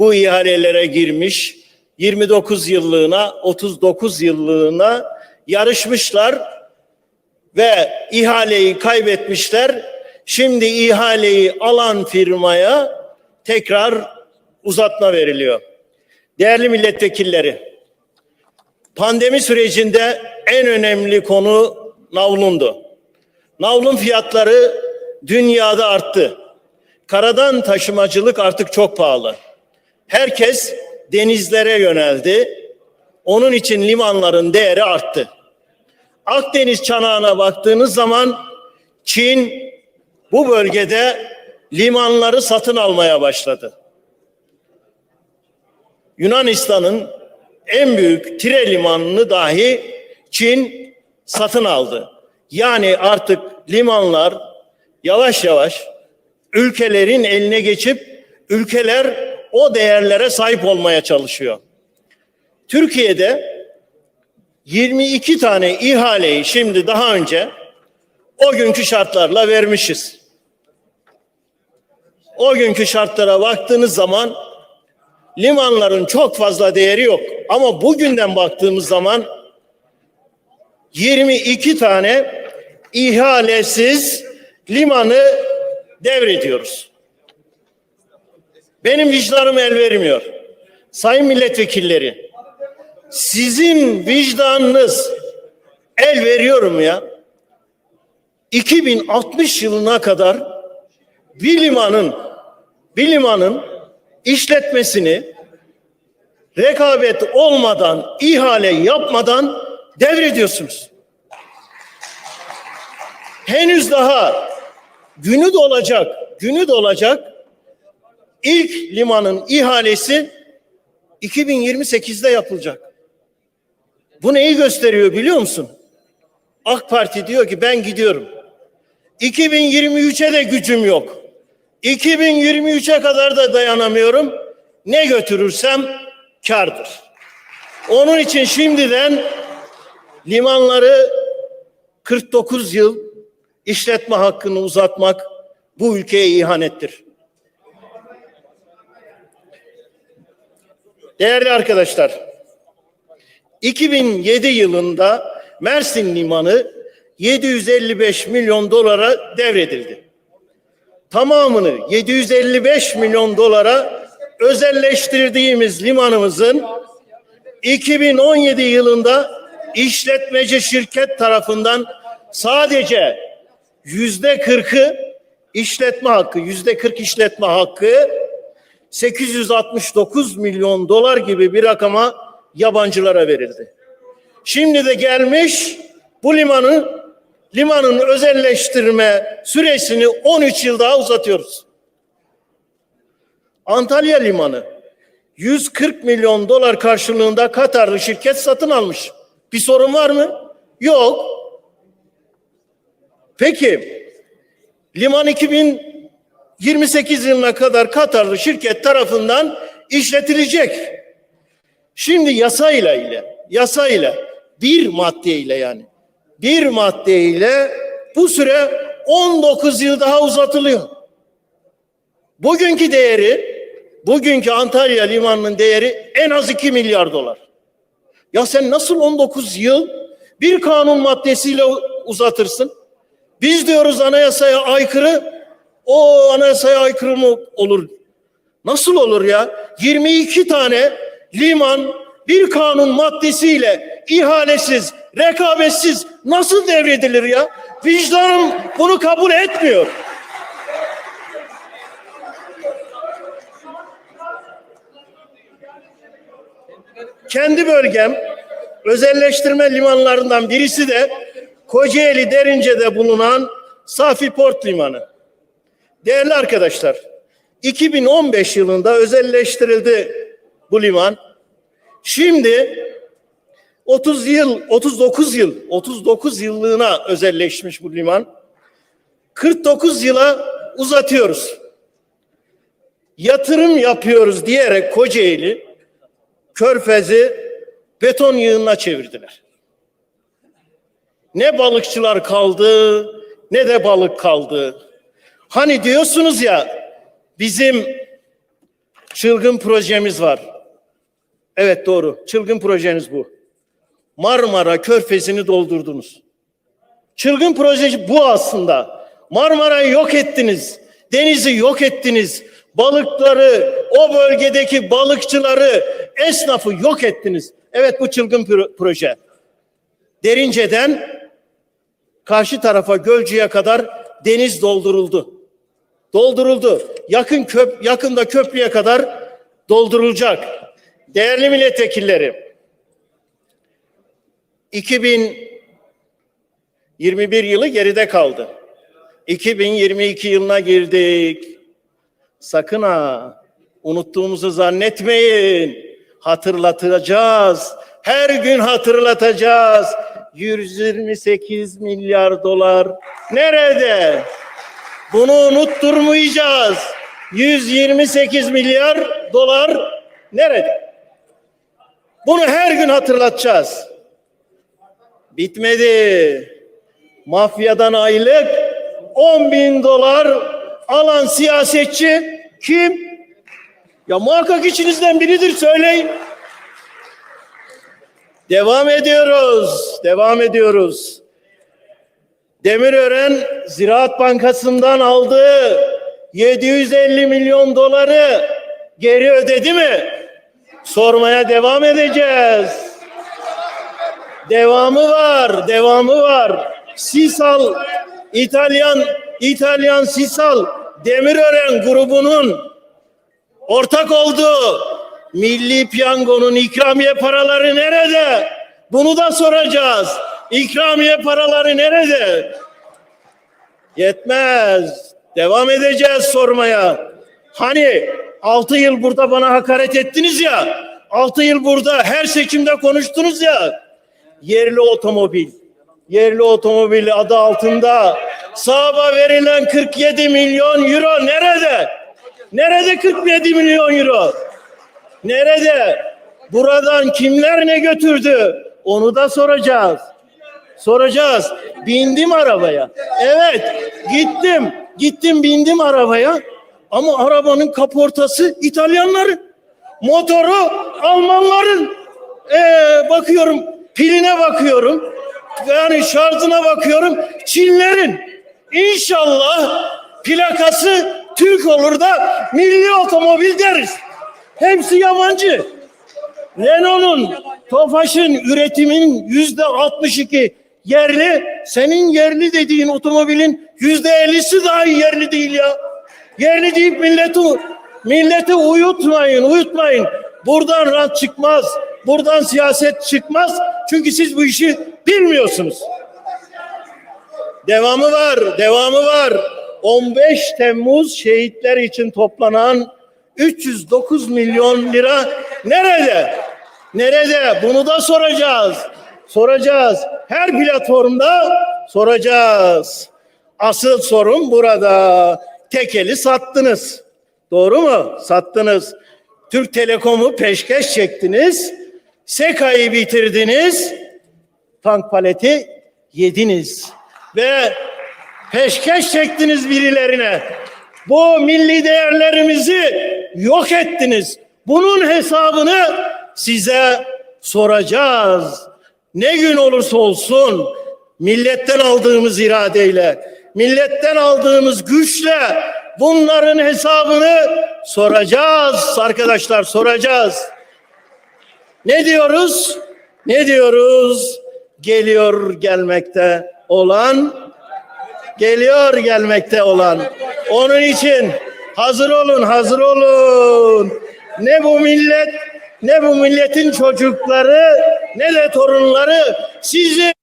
bu ihalelere girmiş. 29 yıllığına, 39 yıllığına yarışmışlar ve ihaleyi kaybetmişler. Şimdi ihaleyi alan firmaya tekrar uzatma veriliyor. Değerli milletvekilleri, pandemi sürecinde en önemli konu navlundu. Navlun fiyatları dünyada arttı. Karadan taşımacılık artık çok pahalı. Herkes denizlere yöneldi. Onun için limanların değeri arttı. Akdeniz çanağına baktığınız zaman Çin bu bölgede limanları satın almaya başladı. Yunanistan'ın en büyük Tire limanını dahi Çin satın aldı. Yani artık limanlar yavaş yavaş ülkelerin eline geçip ülkeler o değerlere sahip olmaya çalışıyor. Türkiye'de 22 tane ihaleyi şimdi daha önce o günkü şartlarla vermişiz. O günkü şartlara baktığınız zaman limanların çok fazla değeri yok. Ama bugünden baktığımız zaman 22 tane ihalesiz limanı devrediyoruz. Benim vicdanım el vermiyor. Sayın milletvekilleri, sizin vicdanınız el veriyorum ya. 2060 yılına kadar bir limanın bir limanın işletmesini rekabet olmadan, ihale yapmadan devrediyorsunuz. Henüz daha günü dolacak, günü dolacak ilk limanın ihalesi 2028'de yapılacak. Bu neyi gösteriyor biliyor musun? AK Parti diyor ki ben gidiyorum. 2023'e de gücüm yok. 2023'e kadar da dayanamıyorum. Ne götürürsem kardır. Onun için şimdiden limanları 49 yıl işletme hakkını uzatmak bu ülkeye ihanettir. Değerli arkadaşlar, 2007 yılında Mersin Limanı 755 milyon dolara devredildi. Tamamını 755 milyon dolara özelleştirdiğimiz limanımızın 2017 yılında işletmeci şirket tarafından sadece yüzde kırkı işletme hakkı, yüzde kırk işletme hakkı 869 milyon dolar gibi bir rakama yabancılara verildi. Şimdi de gelmiş bu limanı limanın özelleştirme süresini 13 yıl daha uzatıyoruz. Antalya Limanı 140 milyon dolar karşılığında Katarlı şirket satın almış. Bir sorun var mı? Yok. Peki liman 2028 yılına kadar Katarlı şirket tarafından işletilecek. Şimdi yasayla ile yasayla bir maddeyle yani bir maddeyle bu süre 19 yıl daha uzatılıyor. Bugünkü değeri, bugünkü Antalya limanının değeri en az 2 milyar dolar. Ya sen nasıl 19 yıl bir kanun maddesiyle uzatırsın? Biz diyoruz anayasaya aykırı, o anayasaya aykırı mı olur? Nasıl olur ya? 22 tane liman bir kanun maddesiyle ihalesiz, rekabetsiz nasıl devredilir ya? Vicdanım bunu kabul etmiyor. Kendi bölgem özelleştirme limanlarından birisi de Kocaeli Derince'de bulunan Safi Port Limanı. Değerli arkadaşlar, 2015 yılında özelleştirildi bu liman. Şimdi 30 yıl, 39 yıl, 39 yıllığına özelleşmiş bu liman. 49 yıla uzatıyoruz. Yatırım yapıyoruz diyerek Kocaeli, Körfez'i beton yığınına çevirdiler. Ne balıkçılar kaldı, ne de balık kaldı. Hani diyorsunuz ya bizim çılgın projemiz var. Evet doğru. Çılgın projeniz bu. Marmara Körfezi'ni doldurdunuz. Çılgın proje bu aslında. Marmara'yı yok ettiniz. Denizi yok ettiniz. Balıkları, o bölgedeki balıkçıları, esnafı yok ettiniz. Evet bu çılgın pro- proje. Derince'den karşı tarafa Gölcük'e kadar deniz dolduruldu. Dolduruldu. Yakın köp yakında köprüye kadar doldurulacak. Değerli milletvekilleri, 2021 yılı geride kaldı. 2022 yılına girdik. Sakın ha unuttuğumuzu zannetmeyin. Hatırlatacağız. Her gün hatırlatacağız. 128 milyar dolar nerede? Bunu unutturmayacağız. 128 milyar dolar nerede? Bunu her gün hatırlatacağız. Bitmedi. Mafyadan aylık 10 bin dolar alan siyasetçi kim? Ya muhakkak içinizden biridir söyleyin. Devam ediyoruz. Devam ediyoruz. Demirören Ziraat Bankası'ndan aldığı 750 milyon doları geri ödedi mi? Sormaya devam edeceğiz. Devamı var, devamı var. Sisal, İtalyan, İtalyan Sisal Demirören grubunun ortak olduğu Milli Piyango'nun ikramiye paraları nerede? Bunu da soracağız. İkramiye paraları nerede? Yetmez. Devam edeceğiz sormaya. Hani altı yıl burada bana hakaret ettiniz ya. Altı yıl burada her seçimde konuştunuz ya. Yerli otomobil. Yerli otomobil adı altında sahaba verilen 47 milyon euro nerede? Nerede 47 milyon euro? Nerede? Buradan kimler ne götürdü? Onu da soracağız. Soracağız. Bindim arabaya. Evet, gittim. Gittim bindim arabaya. Ama arabanın kaportası İtalyanların. Motoru Almanların. Ee, bakıyorum piline bakıyorum. Yani şarjına bakıyorum Çinlerin. İnşallah plakası Türk olur da milli otomobil deriz. Hepsi yabancı. Renault'un, Tofaş'ın üretimin yüzde 62 yerli. Senin yerli dediğin otomobilin yüzde 50'si dahi yerli değil ya. Yerli deyip milleti milleti uyutmayın, uyutmayın. Buradan rant çıkmaz. Buradan siyaset çıkmaz. Çünkü siz bu işi bilmiyorsunuz. Devamı var, devamı var. 15 Temmuz şehitler için toplanan 309 milyon lira nerede? Nerede? Bunu da soracağız. Soracağız. Her platformda soracağız. Asıl sorun burada. Tekeli sattınız. Doğru mu? Sattınız. Türk Telekom'u peşkeş çektiniz. SEKA'yı bitirdiniz. Tank paleti yediniz. Ve peşkeş çektiniz birilerine. Bu milli değerlerimizi yok ettiniz. Bunun hesabını size soracağız. Ne gün olursa olsun milletten aldığımız iradeyle, milletten aldığımız güçle bunların hesabını soracağız arkadaşlar soracağız. Ne diyoruz? Ne diyoruz? Geliyor gelmekte olan geliyor gelmekte olan. Onun için hazır olun, hazır olun. Ne bu millet, ne bu milletin çocukları, ne de torunları sizi